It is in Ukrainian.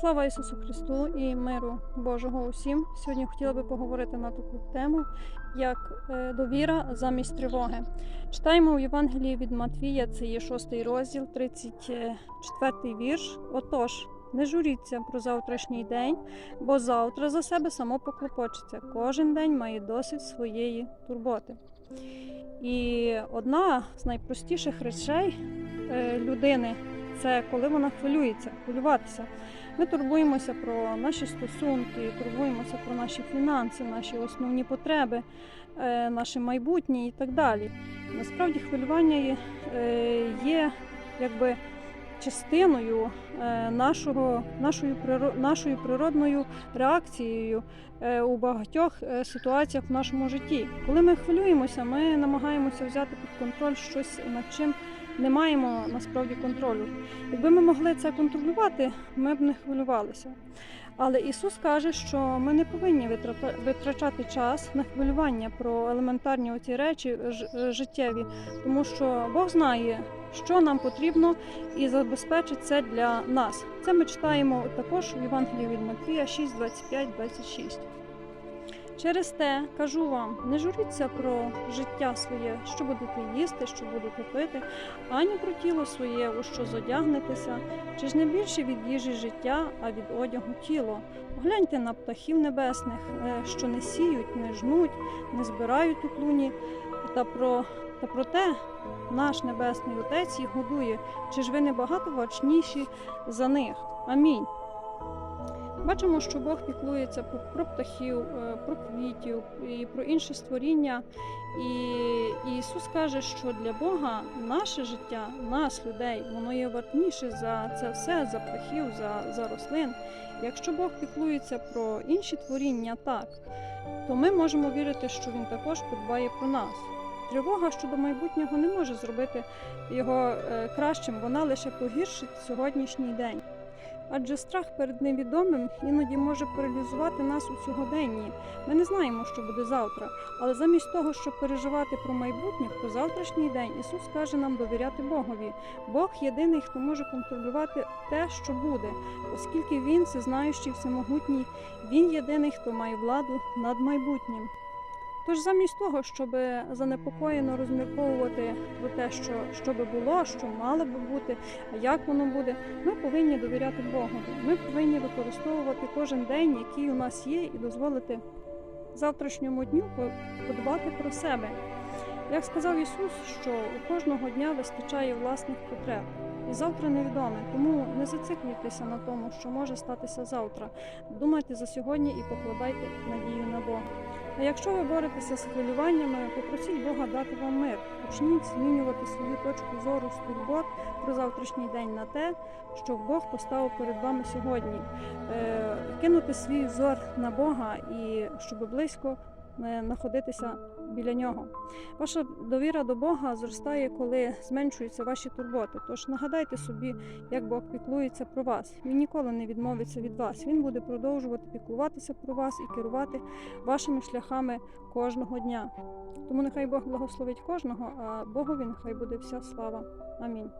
Слава Ісусу Христу і миру Божого усім. Сьогодні хотіла би поговорити на таку тему, як е, довіра замість тривоги. Читаємо у Євангелії від Матвія, це є 6 розділ, 34 вірш. Отож, не журіться про завтрашній день, бо завтра за себе само поклопочеться. Кожен день має досить своєї турботи. І одна з найпростіших речей е, людини це коли вона хвилюється, хвилюватися. Ми турбуємося про наші стосунки, турбуємося про наші фінанси, наші основні потреби, е, наше майбутнє і так далі. Насправді хвилювання є, е, якби частиною е, нашого, нашою, нашою природною реакцією у багатьох ситуаціях в нашому житті. Коли ми хвилюємося, ми намагаємося взяти під контроль щось, над чим не маємо насправді контролю. Якби ми могли це контролювати, ми б не хвилювалися. Але Ісус каже, що ми не повинні витрачати час на хвилювання про елементарні оці речі життєві, тому що Бог знає, що нам потрібно, і забезпечить це для нас. Це ми читаємо також у Євангелії від Матвія 6, 25, 26. Через те кажу вам, не журіться про життя своє, що будете їсти, що будете пити, ані про тіло своє, у що зодягнетеся, чи ж не більше від їжі життя, а від одягу тіло. Погляньте на птахів небесних, е, що не сіють, не жнуть, не збирають у клуні, та про та проте наш небесний Отець їх годує. Чи ж ви не багато вачніші за них? Амінь. Бачимо, що Бог піклується про, птахів, е, про квітів і про інше створіння. І Ісус каже, що для Бога наше життя, нас, людей, воно є вартніше за це все, за птахів, за, за рослин. Якщо Бог піклується про інші творіння так, то ми можемо вірити, що Він також подбає про нас. Тривога щодо майбутнього не може зробити його е, кращим, вона лише погіршить сьогоднішній день. Адже страх перед невідомим іноді може паралізувати нас у сьогоденні. Ми не знаємо, що буде завтра, але замість того, щоб переживати про майбутнє, про завтрашній день, Ісус каже нам довіряти Богові. Бог єдиний, хто може контролювати те, що буде, оскільки Він всезнаючий, всемогутній, Він єдиний, хто має владу над майбутнім. Тож замість того, щоб занепокоєно розмірковувати про те, що, що би було, що мало би бути, як воно буде, ми повинні довіряти Богу. Ми повинні використовувати кожен день, який у нас є, і дозволити завтрашньому дню подбати про себе. Як сказав Ісус, що у кожного дня вистачає власних потреб. І завтра невідоме, тому не зациклюйтеся на тому, що може статися завтра. Думайте за сьогодні і покладайте надію на Бога. А якщо ви боретеся з хвилюваннями, попросіть Бога дати вам мир. Почніть змінювати свою точку зору з турбот про завтрашній день на те, що Бог поставив перед вами сьогодні. Е, кинути свій взор на Бога і щоб близько знаходитися біля нього. Ваша довіра до Бога зростає, коли зменшуються ваші турботи. Тож нагадайте собі, як Бог піклується про вас. Він ніколи не відмовиться від вас. Він буде продовжувати піклуватися про вас і керувати вашими шляхами кожного дня. Тому нехай Бог благословить кожного, а Богові нехай буде вся слава. Амінь.